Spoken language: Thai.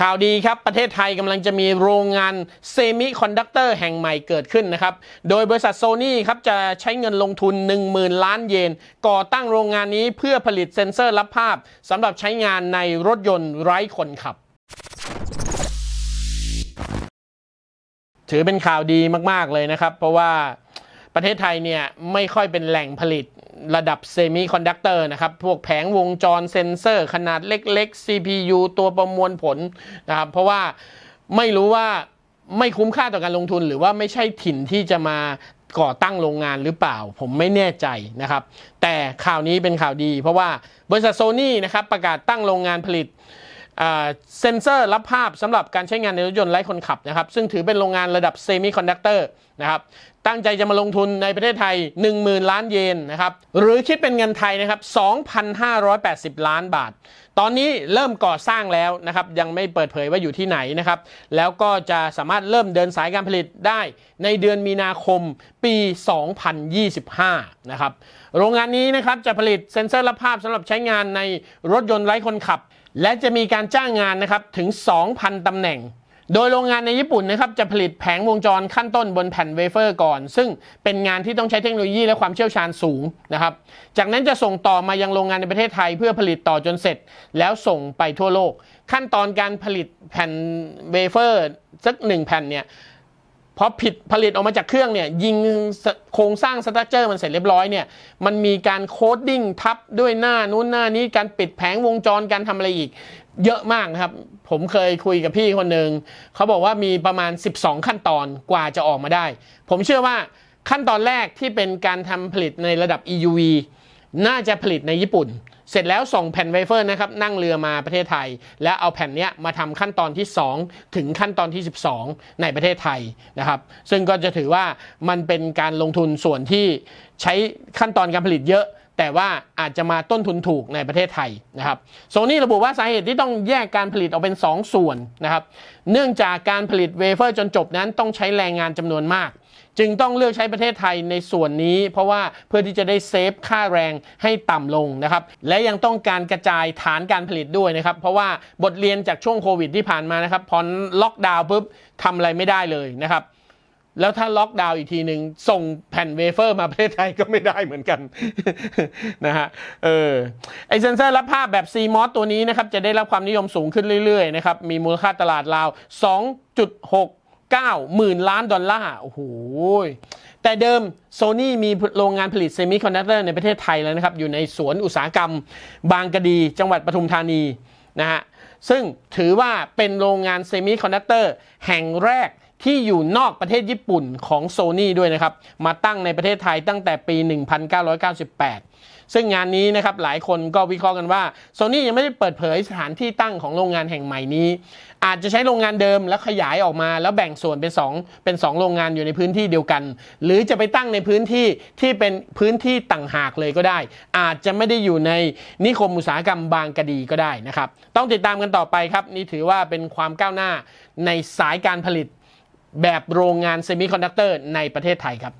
ข่าวดีครับประเทศไทยกำลังจะมีโรงงานเซมิคอนดักเตอร์แห่งใหม่เกิดขึ้นนะครับ โดยบริษัทโซนี่ครับจะใช้เงินลงทุน 10,000 ล้านเยน ก่อตั้งโรงงานนี้เพื่อผลิตเซ็นเซอร์รับภาพสำหรับใช้งานในรถยนต์ไร้คนขับ ถือเป็นข่าวดีมาก ๆ เลยนะครับ เพราะว่า ประเทศไทยเนี่ยไม่ค่อยเป็นแหล่งผลิตระดับเซมิคอนดักเตอร์นะครับ พวกแผงวงจรเซนเซอร์ ขนาดเล็ก ๆ CPU ตัวประมวลผลนะครับ เพราะว่าไม่รู้ว่าไม่คุ้มค่าต่อการลงทุน หรือว่าไม่ใช่ถิ่นที่จะมาก่อตั้งโรงงานหรือเปล่า ผมไม่แน่ใจนะครับ แต่ข่าวนี้เป็นข่าวดี เพราะว่าบริษัทโซนี่นะครับประกาศตั้งโรงงานผลิตเซนเซอร์รับภาพสำหรับการใช้งานในรถยนต์ไร้คนขับนะครับ ซึ่งถือเป็นโรงงานระดับเซมิคอนดักเตอร์นะครับ ตั้งใจจะมาลงทุนในประเทศไทย 10,000 ล้านเยนนะครับหรือคิดเป็นเงินไทยนะครับ 2,580 ล้านบาท ตอนนี้เริ่มก่อสร้างแล้วนะครับยังไม่เปิดเผยว่าอยู่ที่ไหนนะครับแล้วก็จะสามารถเริ่มเดินสายการผลิตได้ในเดือนมีนาคมปี 2025 นะครับโรงงานนี้นะครับจะผลิตเซ็นเซอร์รับภาพสำหรับใช้งานในรถยนต์ไร้คนขับ และจะมีการจ้างงานนะครับถึง 2,000ตำแหน่ง โดยโรงงานในญี่ปุ่นนะครับจะผลิตแผงวงจรขั้นต้นบนแผ่นเวเฟอร์ก่อน ซึ่งเป็นงานที่ต้องใช้เทคโนโลยีและความเชี่ยวชาญสูงนะครับ จากนั้นจะส่งต่อมายังโรงงานในประเทศไทยเพื่อผลิตต่อจนเสร็จ แล้วส่งไปทั่วโลก ขั้นตอนการผลิตแผ่นเวเฟอร์สักหนึ่งแผ่นเนี่ย พอผิดผลิตออกมาจากเครื่องเนี่ยยิงโครงสร้างสตรัคเจอร์มันเสร็จเรียบร้อยเนี่ยมันมีการโคดดิ้งทับด้วยหน้านู้นหน้านี้การปิดแผงวงจรการทำอะไรอีก เยอะมากนะครับ ผมเคยคุยกับพี่คนหนึ่งเขาบอกว่ามีประมาณ 12 ขั้นตอนกว่าจะออกมาได้ ผมเชื่อว่าขั้นตอนแรกที่เป็นการทำผลิตในระดับ EUV น่าจะผลิตในญี่ปุ่น เสร็จแล้วส่งแผ่นไวเฟอร์นะครับนั่งเรือมาประเทศไทย แล้วเอาแผ่นนี้มาทำขั้นตอนที่ 2 ถึงขั้นตอนที่ 12 ในประเทศไทยนะครับ ซึ่งก็จะถือว่ามันเป็นการลงทุนส่วนที่ใช้ขั้นตอนการผลิตเยอะ แต่ว่าอาจจะมาต้นทุนถูกในประเทศไทยนะครับโซนี่ระบุว่าสาเหตุที่ต้องแยกการผลิตออกเป็น 2 ส่วนนะครับ เนื่องจากการผลิตเวเฟอร์จนจบนั้นต้องใช้แรงงานจำนวนมาก จึงต้องเลือกใช้ประเทศไทยในส่วนนี้ เพราะว่าเพื่อที่จะได้เซฟค่าแรงให้ต่ำลงนะครับ และยังต้องการกระจายฐานการผลิตด้วยนะครับ เพราะว่าบทเรียนจากช่วงโควิดที่ผ่านมานะครับพอล็อกดาวน์ปุ๊บทำอะไรไม่ได้เลยนะครับ แล้วถ้าล็อกดาวน์อีกทีหนึ่งส่งแผ่นเวเฟอร์มาประเทศไทยก็ไม่ได้เหมือนกันนะฮะเออไอเซนเซอร์รับภาพแบบ CMOS ตัวนี้นะครับ จะได้รับความนิยมสูงขึ้นเรื่อยๆนะครับ มีมูลค่าตลาดราว 2.69หมื่นล้านดอลลาร์ โอ้โห แต่เดิมโซนี่มีโรงงานผลิตเซมิคอนดักเตอร์ในประเทศไทยแล้วนะครับ อยู่ในสวนอุตสาหกรรม บางกะดี จังหวัดปทุมธานีนะฮะ ซึ่งถือว่าเป็นโรงงานเซมิคอนดักเตอร์แห่งแรก ที่อยู่นอกประเทศญี่ปุ่นของโซ n y ด้วยนะครับ มาตั้งในประเทศไทยตั้งแต่ปี 1998 ซึ่งงานนี้นะครับหลายคนก็วิเคราะห์กันว่าโซ n y ยังไม่ได้เปิดเผยสถานที่ตั้งของโรงงานแห่งใหม่นี้ อาจจะใช้โรงงานเดิมแล้วขยายออกมา แล้วแบ่งส่วนเป็น 2 เป็น 2 โรงงานอยู่ในพื้นที่เดียวกัน หรือจะไปตั้งในพื้นที่ที่เป็นพื้นที่ต่างหากเลยก็ได้ อาจจะไม่ได้อยู่ในนิคมอุตสาหกรรมบางกะดีก็ได้นะครับต้องติดตามกันต่อไปครับนี่ถือว่าเป็นความก้าวหน้าในสายการผลิต แบบโรงงานเซมิคอนดักเตอร์ในประเทศไทยครับ